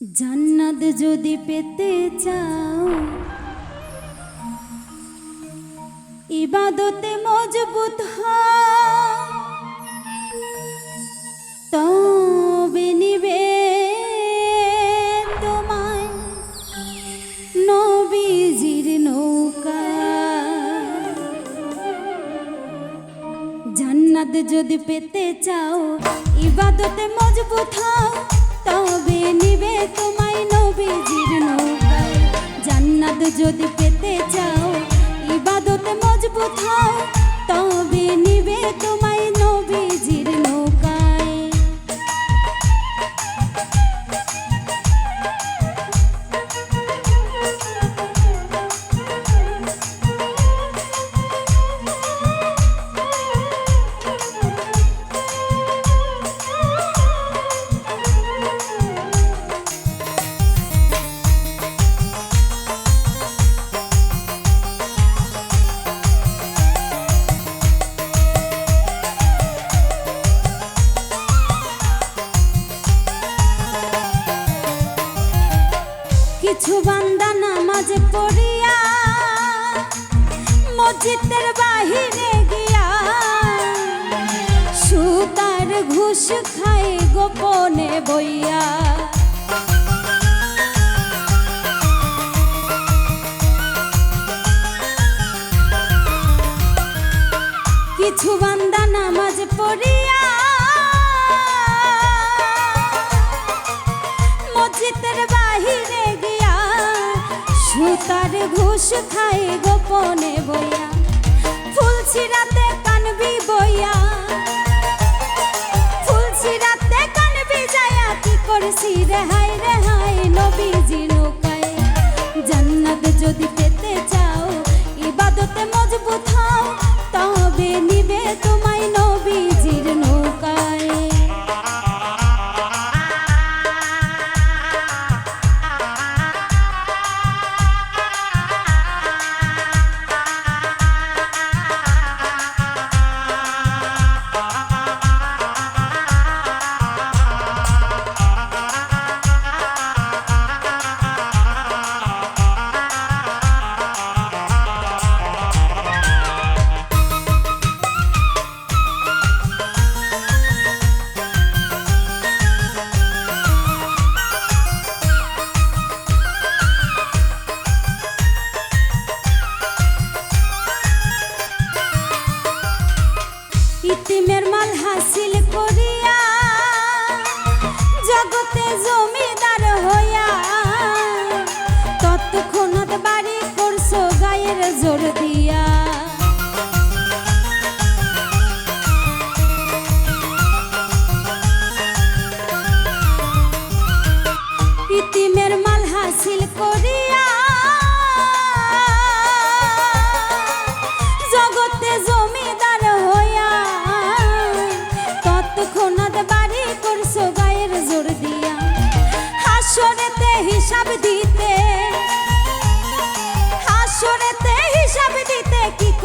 জান্নাত যদি পেতে চাও, ইবাদতে মজবুত তবে নিবে তোমায় নবীজির নৌকা। জান্নাত যদি পেতে চাও, ইবাদতে মজবুত হও। তবে নিবে তোমায় নবীজির নৌকায়। জান্নাত যদি পেতে চাও, ইবাদতে মজবুত হও তবে নিবে তোমায় মসজিদের বাহিরে গিয়া সুতার ঘুষ খায় গোপনে বইয়া। কিছু বান্দা নামাজ পড়িয়া মসজিদের বাহিরে সুতার ঘুষ খাই গোপনে বইয়া। ফুলছি রাতে কানবি বইয়া। ফুলছি রাতে কানবি যায়া, কি করছি রেহাই নবীজি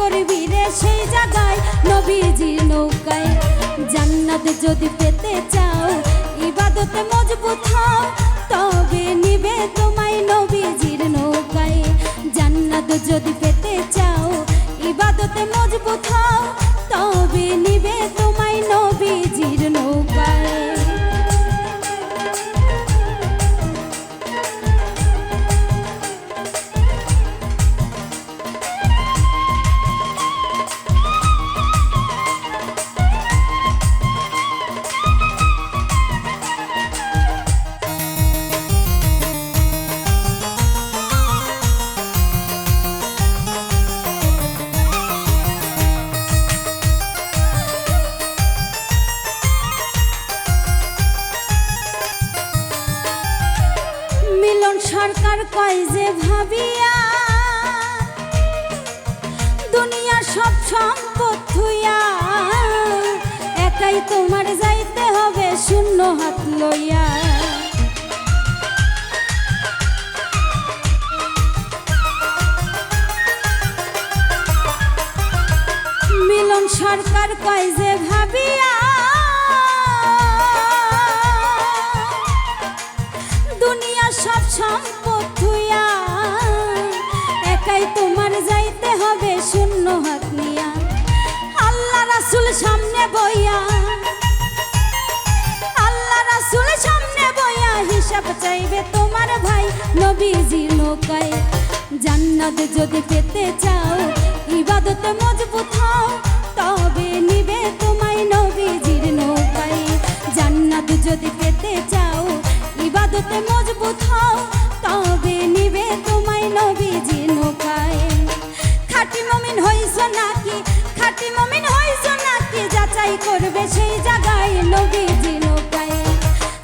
করবি রে সেই জায়গায় নবীজির নৌকায়। জান্নাত যদি পেতে চাও ইবাদতে মজবুত হও তবে কয় যে ভাবিয়া দুনিয়া সব সম্পদ থুইয়া একাই তোমার যাইতে হবে শূন্য হাত লইয়া। মিলন সরকার কয় যে ভাবিয়া জান্নাত যদি পেতে চাও, ইবাদতে মজবুত হও, তবে নিবে তোমায় নবীজির নৌকায়। জান্নাত যদি পেতে চাও, ইবাদতে মজবুত হও, তবে নিবে তোমায় নবীজির নৌকায়। খাঁটি মমিন হইছ নাকি, খাঁটি মমিন হইছ নাকি, যাচাই করবে সেই জায়গায় নবীজি নৌকায়।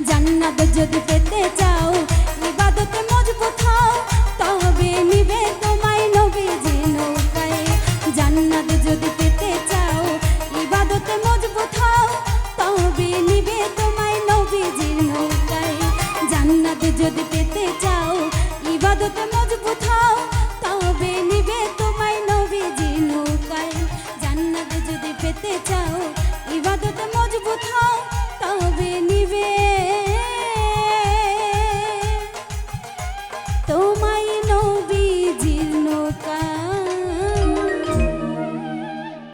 জান্নাত যদি পেতে